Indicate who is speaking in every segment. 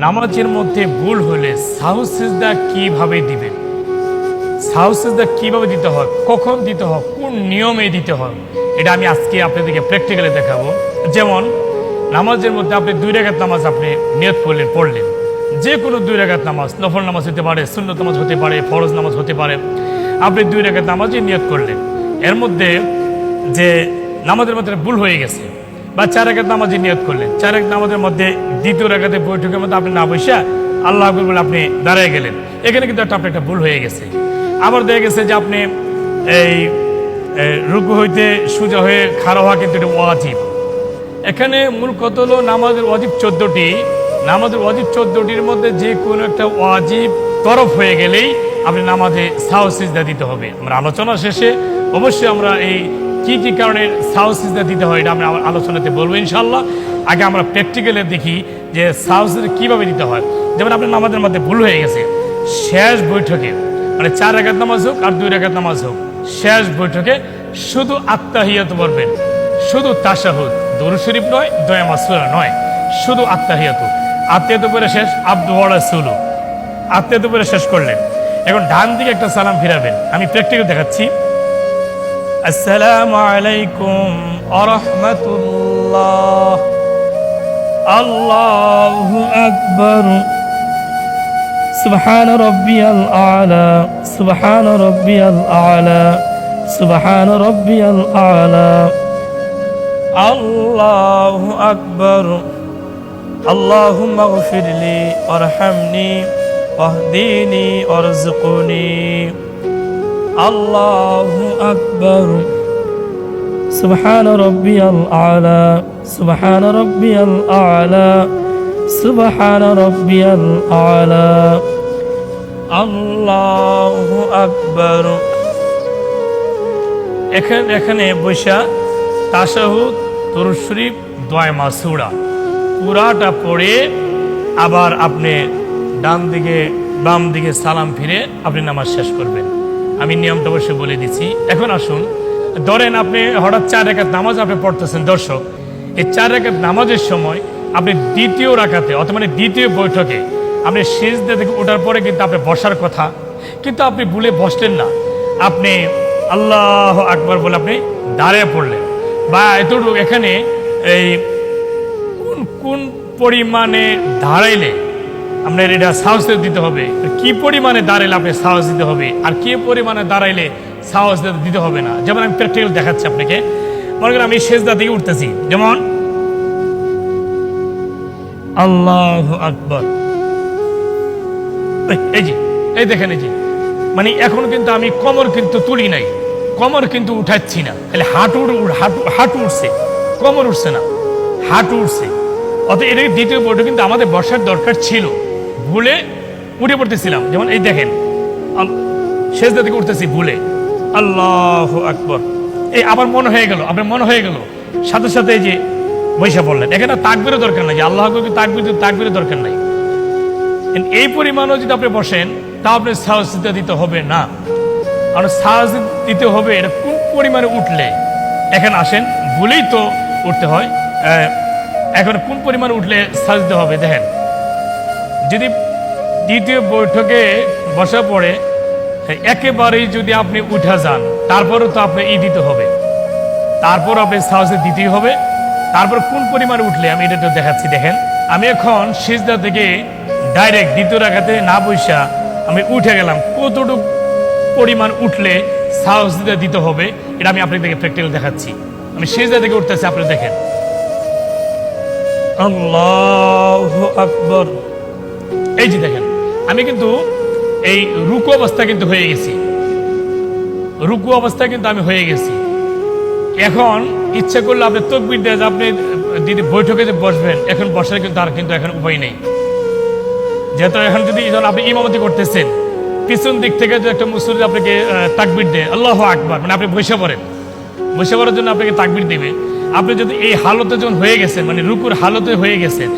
Speaker 1: নামাজের মধ্যে ভুল হলে সাহু সিজদা কীভাবে দিবেন? সাহু সিজদা কীভাবে দিতে হয়? কখন দিতে হয়? কোন নিয়মে দিতে হয়? এটা আমি আজকে আপনাদেরকে প্র্যাকটিক্যালি দেখাবো। যেমন, নামাজের মধ্যে আপনি দুই রেখাত নামাজ আপনি নিয়ত করলেন, পড়লেন। যে কোনো দুই রেখাত নামাজ, নফল নামাজ হতে পারে, সুন্নত নামাজ হতে পারে, ফরজ নামাজ হতে পারে, আপনি দুই রেখাত নামাজই নিয়ত করলেন। এর মধ্যে যে নামাজের মধ্যে ভুল হয়ে গেছে বা চার রেখাত নামাজে নিয়ত করলেন। চার রেখাত নামাজের মধ্যে দ্বিতীয় রেখাতে বৈঠকের মধ্যে আপনি না বসে আল্লাহ আকবর বলে আপনি দাঁড়িয়ে গেলেন। এখানে কিন্তু একটা আপনার একটা ভুল হয়ে গেছে। আবার দেখা গেছে যে আপনি এই রুকু হইতে সোজা হয়ে খাড়া হওয়া কিন্তু এটা ওয়াজিব। এখানে মূল কত হলো নামাজের ওয়াজিব চোদ্দটি। নামাজের ওয়াজিব চোদ্দটির মধ্যে যে কোনো একটা ওয়াজিব তরফ হয়ে গেলেই আপনি নামাজে সাহসিজদা দিতে হবে। আমরা আলোচনা শেষে অবশ্যই আমরা এই কি কি কারণে সাহসিজদা দিতে হয় এটা আমরা আলোচনাতে বলব ইনশাল্লাহ আগে আমরা প্র্যাকটিক্যালে দেখি যে সাহসিজদা কীভাবে দিতে হয়। যেমন আপনার নামাজের মধ্যে ভুল হয়ে গেছে। শেষ বৈঠকে মানে চার রেখাত নামাজ হোক আর দুই রেখাত নামাজ হোক, শেষ বৈঠকে শুধু আত্মাহিয়াত পড়বেন শুধু তাশাহুদ দরু শরীফ নয়, দয়া মাসুরা নয়। শুধু আত্মাহিয়াত। আত্মীয়ত করে শেষ, আব্দু ওয়ালা সুলু আত্মীয়ত করে শেষ করলেন। এখন ডান দিকে একটা সালাম ফিরাবেন। আমি প্র্যাকটিক্যাল দেখাচ্ছি। السلام عليكم ورحمة الله. الله أكبر. سبحان ربي الأعلى. سبحان ربي الأعلى. سبحان ربي الأعلى. الله أكبر. اللهم اغفر لي وارحمني واهديني وارزقني. আল্লাহু আকবর সুবহান রব্বিয়াল আলা সুবহান রব্বিয়াল আলা সুবহান রব্বিয়াল আলা আল্লাহু আকবর এখানে এখানে বৈশা তাসাহু তরুদ শরীফ দোয় মাসুরা। পুরাটা পড়ে আবার আপনি ডান দিকে বাম দিকে সালাম ফিরে আপনি নামাজ শেষ করবেন। আমি নিয়মটা অবশ্যই বলে দিচ্ছি। এখন আসুন। ধরেন আপনি হঠাৎ চার রেখাত নামাজ আপনি পড়তেছেন, দর্শক। এই চার রেখাত নামাজের সময় আপনি দ্বিতীয় রাখাতে অথবা মানে দ্বিতীয় বৈঠকে আপনি শেষদা থেকে ওঠার পরে কিন্তু আপনি বসার কথা। কিন্তু আপনি ভুলে বসলেন না। আপনি আল্লাহ আকবর বলে আপনি দাঁড়িয়ে পড়লেন। বা এতটুকু এখানে এই কোন কোন পরিমাণে দাঁড়াইলে আপনার এটা সাহস দিতে হবে। কি পরিমাণে দাঁড়াইলে আপনি সাহস দিতে হবে? আর কি পরিমাণে দাঁড়াইলে সাহস দিতে হবে না? যেমন আমি প্র্যাকটিক্যাল দেখাচ্ছি আপনাকে। মনে করেন আমি শেষদা থেকে উঠতেছি। যেমন, আল্লাহ আকবর। এই যে, এই দেখেন, এই যে। মানে এখন কিন্তু আমি কমর কিন্তু তুলি নাই। কমর কিন্তু উঠাচ্ছি না। তাহলে হাঁটু হাঁটু হাঁটু উঠছে। কমর উঠছে না। হাঁটু উঠছে। অত এটা দ্বিতীয় বইটা কিন্তু আমাদের বসার দরকার ছিল। ভুলে উঠে পড়তেছিলাম। যেমন এই দেখেন শেষ থেকে উঠতেছি ভুলে। আল্লাহ আকবর। এই আবার মনে হয়ে গেল আপনার মনে হয়ে গেল। সাথে সাথে যে বৈশা পড়লেন। এখানে তাকবিরও দরকার নাই। যে আল্লাহ আকবরকে তাকবির, তাকবিরও দরকার নাই। এই পরিমাণও যদি আপনি বসেন তা আপনি সাহস দিতে হবে না। কারণ সাহস দিতে হবে, এটা কোন পরিমাণে উঠলে? এখানে আসেন, ভুলেই তো উঠতে হয়। এখন কোন পরিমাণে উঠলে দিতে হবে, দেখেন। যদি দ্বিতীয় বৈঠকে বসা পড়ে একেবারেই যদি আপনি উঠা যান, তারপরও তো আপনি ই দিতে হবে। তারপর আপনি সাহসে দিতেই হবে। তারপর কোন পরিমাণে উঠলে, আমি এটা তো দেখাচ্ছি, দেখেন। আমি এখন সিজদা থেকে ডাইরেক্ট দ্বিতীয় রাখাতে না বৈশা আমি উঠে গেলাম। কতটুকু পরিমাণ উঠলে সাহস দিতে দিতে হবে, এটা আমি আপনাদেরকে প্র্যাকটিক্যাল দেখাচ্ছি। আমি সিজদা থেকে উঠতেছি আপনি দেখেন। এই যে দেখেন, আমি কিন্তু এই রুকু অবস্থা কিন্তু হয়ে গেছি। রুকু অবস্থা কিন্তু আমি হয়ে গেছি। এখন ইচ্ছা করলে আপনি তকবির দেয় আপনি দিদি বৈঠকে যে বসবেন, এখন বসার কিন্তু আর কিন্তু এখন উপায় নেই। যেহেতু এখন যদি আপনি ইমামতি করতেছেন, পিছন দিক থেকে যে একটা মুসলিম আপনাকে তাকবির দেয়, আল্লাহ আকবার মানে আপনি বসে পড়েন। বসে পড়ার জন্য আপনাকে তাকবির দেবে। আপনি যদি এই হালতে যখন হয়ে গেছেন মানে রুকুর হালতে হয়ে গেছেন,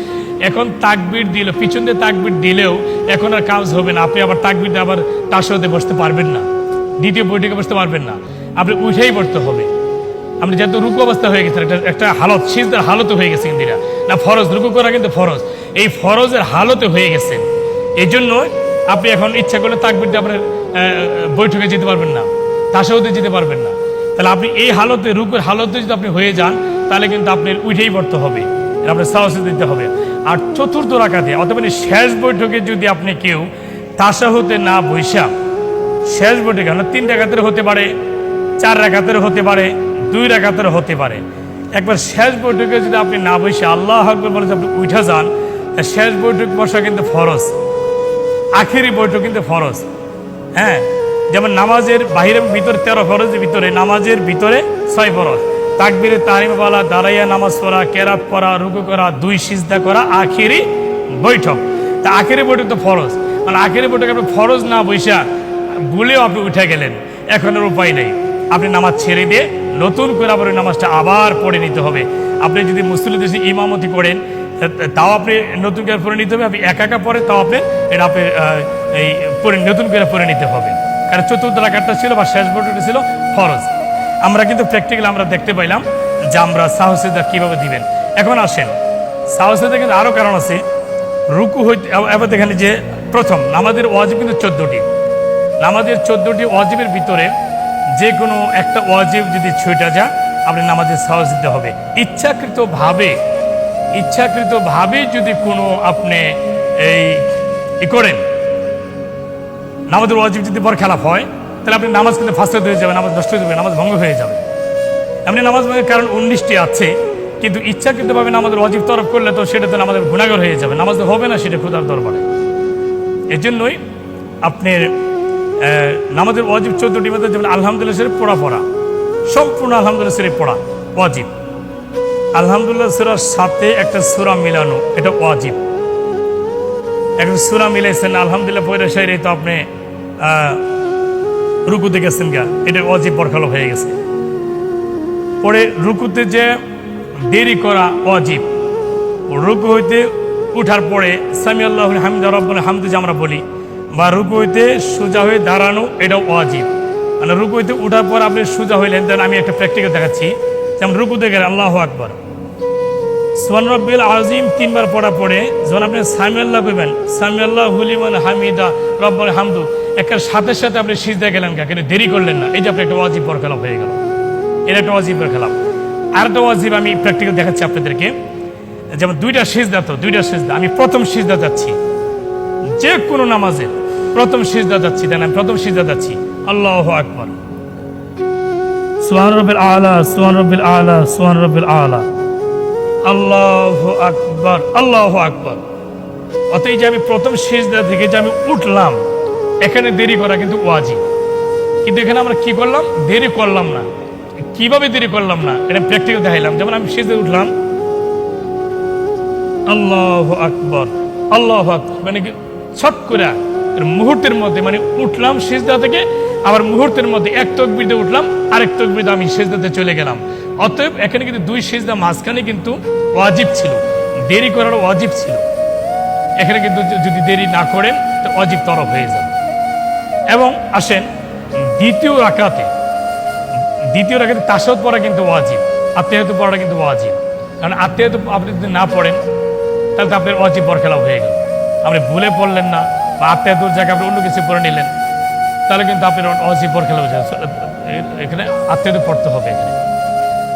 Speaker 1: এখন তাকবির দিল, পিছন দিয়ে তাকবির দিলেও এখন আর কাজ হবে না। আপনি আবার তাকবির দিয়ে আবার তার সাথে বসতে পারবেন না। দ্বিতীয় বৈঠকে বসতে পারবেন না। আপনি উঠেই পড়তে হবে। আপনি যেহেতু রুকু অবস্থা হয়ে গেছেন, একটা একটা হালত, সিজদার হালত হয়ে গেছে ইন্দিরা। না, ফরজ, রুকু করা কিন্তু ফরজ। এই ফরজের হালতে হয়ে গেছেন। এই জন্য আপনি এখন ইচ্ছা করলে তাকবির দিয়ে আপনার বৈঠকে যেতে পারবেন না। তাসাউদে যেতে পারবেন না। তাহলে আপনি এই হালতে, রুকের হালতে যদি আপনি হয়ে যান, তাহলে কিন্তু আপনার উঠেই পড়তে হবে। আপনার সাহসে দিতে হবে। আর চতুর্থ রাখাতে অথবা শেষ বৈঠকে যদি আপনি কেউ তাসা হতে না বৈশা, শেষ বৈঠকে মানে তিন রাখাতের হতে পারে, চার রাখাতের হতে পারে, দুই রাখাতের হতে পারে। একবার শেষ বৈঠকে যদি আপনি না বসে আল্লাহ আকবর বলে আপনি উঠে যান শেষ বৈঠক বসা কিন্তু ফরজ। আখেরি বৈঠক কিন্তু ফরজ। হ্যাঁ? যেমন নামাজের বাহিরের ভিতরে তেরো ফরজের ভিতরে নামাজের ভিতরে ছয় ফরজ। তাকবিরে তারিম দাঁড়াইয়া নামাজ পড়া, কেরাত পড়া রুকু করা, দুই সিজদা করা, আখেরি বৈঠক। তা আখেরি বৈঠক তো ফরজ। মানে আখেরি বৈঠক আপনি ফরজ না বৈশা ভুলেও আপনি উঠে গেলেন। এখন আর উপায় নেই। আপনি নামাজ ছেড়ে দিয়ে নতুন করে আবার ওই নামাজটা আবার পড়ে নিতে হবে। আপনি যদি মুসলিম দেশে ইমামতি করেন তাও আপনি নতুন করে পড়ে নিতে হবে। আপনি একা একা পরে তাও আপনি এটা আপনি এই, পড়ে, নতুন করে পড়ে নিতে হবে। কারণ চতুর্থ রাখারটা ছিল বা শেষ বটটা ছিল ফরজ। আমরা কিন্তু প্র্যাকটিক্যাল আমরা দেখতে পাইলাম যে আমরা সাহসিদা কীভাবে দিবেন। এখন আসেন সাহসিদা কিন্তু আরও কারণ আছে। রুকু হইতে এবার দেখেন যে প্রথম, নামাজের ওয়াজিব কিন্তু চোদ্দোটি। নামাজের চোদ্দোটি ওয়াজিবের ভিতরে যে কোনো একটা ওয়াজিব যদি ছুটে যা আপনি নামাজের সাহস দিতে হবে। ইচ্ছাকৃতভাবে ইচ্ছাকৃতভাবে যদি কোনো আপনি এই করেন নামাজের ওয়াজিব যদি পর খেলাফ হয়, তাহলে আপনি নামাজ কিন্তু ফাঁসতে হয়ে যাবে, নামাজ নষ্ট হয়ে যাবে, নামাজ ভঙ্গ হয়ে যাবে। এমনি নামাজ ভঙ্গের কারণ উনিশটি আছে, কিন্তু ইচ্ছাকৃতভাবে নামাজের ওয়াজিব তরফ করলে তো সেটা তো আমাদের গুণাগর হয়ে যাবে, নামাজ তো হবে না, সেটা খুদার দরবারে। এই জন্যই আপনার নামাজের ওয়াজিব চোদ্দটি মধ্যে যেমন আলহামদুলিল্লাহ শরীফ পড়া পড়া, সম্পূর্ণ আলহামদুলিল্লাহ শরীফ পড়া ওয়াজিব। আলহামদুলিল্লাহ সুরার সাথে একটা সুরা মিলানো, এটা ওয়াজিব। একটা সুরা মিলাইছেন, আলহামদুলিল্লাহ পয়রা শাহরি তো আপনি রুকুতে গেছেন গা। এটা ওয়াজিব বরখালো হয়ে গেছে। পরে রুকুতে যে দেরি করা ওয়াজিব রুকু হইতে উঠার পরে সামি আল্লাহ হামিদ রব্বুল হামদ যে আমরা বলি, বা রুকু হইতে সোজা হয়ে দাঁড়ানো এটাও অজীব। মানে রুকু হইতে উঠার পর আপনি সোজা হইলেন, দেন আমি একটা প্র্যাকটিক্যাল দেখাচ্ছি। যেমন রুকুতে গেলে আল্লাহ আকবর। সোহান রব্বিল আজিম তিনবার পড়া পড়ে যখন আপনি সামি আল্লাহ করবেন সামি আল্লাহ হুলিমান হামিদা রব্বুল হামদু একের সাথে সাথে আপনি সিজদা গেলেন কা কিন্তু দেরি করলেন না। এই যে আপনি একটা ওয়াজিব পর খেলাপ হয়ে গেল। এটা একটা ওয়াজিবের খেলাপ আর একটা ওয়াজিব আমি প্র্যাকটিক্যাল দেখাচ্ছি আপনাদেরকে। যেমন দুইটা সিজদা তো দুইটা সিজদা। আমি প্রথম সিজদা যাচ্ছি। যে কোনো নামাজে প্রথম সিজদা যাচ্ছি। দেন আমি প্রথম সিজদা যাচ্ছি। আল্লাহ আকবর। সুহান রবিল আলা সুহান রবিল আলা সুহান রবিল আলা। আল্লাহ আকবর আল্লাহ আকবর। অতএব যে আমি প্রথম সিজদা থেকে যে আমি উঠলাম এখানে দেরি করা কিন্তু ওয়াজি কিন্তু এখানে আমরা কি করলাম? দেরি করলাম না। কীভাবে দেরি করলাম না? এটা প্র্যাকটিক্যাল দেখাইলাম। যেমন আমি সিজদা উঠলাম। আল্লাহ আকবর। আল্লাহ আকবর। মানে ছট করে মুহূর্তের মধ্যে মানে উঠলাম সেজদা থেকে, আবার মুহূর্তের মধ্যে এক তকবিরতে উঠলাম, আরেক তকবিরতে আমি সেজদাতে চলে গেলাম। অতএব এখানে কিন্তু দুই সেজদা মাঝখানে কিন্তু ওয়াজিব ছিল। দেরি করার ওয়াজিব ছিল। এখানে কিন্তু যদি দেরি না করেন, তো অজিব তরফ হয়ে যাবে। এবং আসেন দ্বিতীয় রাকাতে। দ্বিতীয় রাখাতে তাসাদ পড়া কিন্তু ওয়াজিব, আত্মীয়ত পড়াটা কিন্তু ওয়াজিব। কারণ আত্মীয়ত আপনি যদি না পড়েন, তাহলে তো আপনার ওয়াজিব বরখেলাপ হয়ে গেল। আপনি ভুলে পড়লেন না বা আত্মীয়তর জায়গায় আপনি অন্য কিছু পড়ে নিলেন, তাহলে কিন্তু আপনার অজিব বরখেলাপ হয়ে এখানে আত্মীয়ত পড়তে হবে এখানে।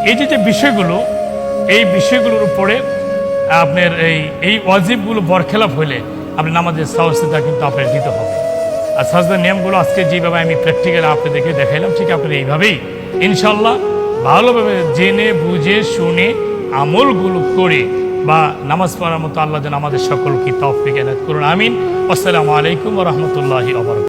Speaker 1: এই যে যে বিষয়গুলো, এই বিষয়গুলোর উপরে আপনার এই এই ওয়াজিবগুলো বরখেলাপ হলে আপনি নামাজের সাহসিতা কিন্তু আপনার দিতে হবে। আর সাজদার নিয়মগুলো আজকে যেভাবে আমি প্র্যাকটিক্যাল আপনাদেরকে দেখাইলাম, ঠিক আপনার এইভাবেই ইনশাল্লাহ ভালোভাবে জেনে, বুঝে, শুনে, আমলগুলো করে বা নামাজ পড়ার মতো আল্লাহ যেন আমাদের সকলকে তফিক এনায়ত করুন। আমিন। আসসালামু আলাইকুম রহমতুল্লাহি আবরক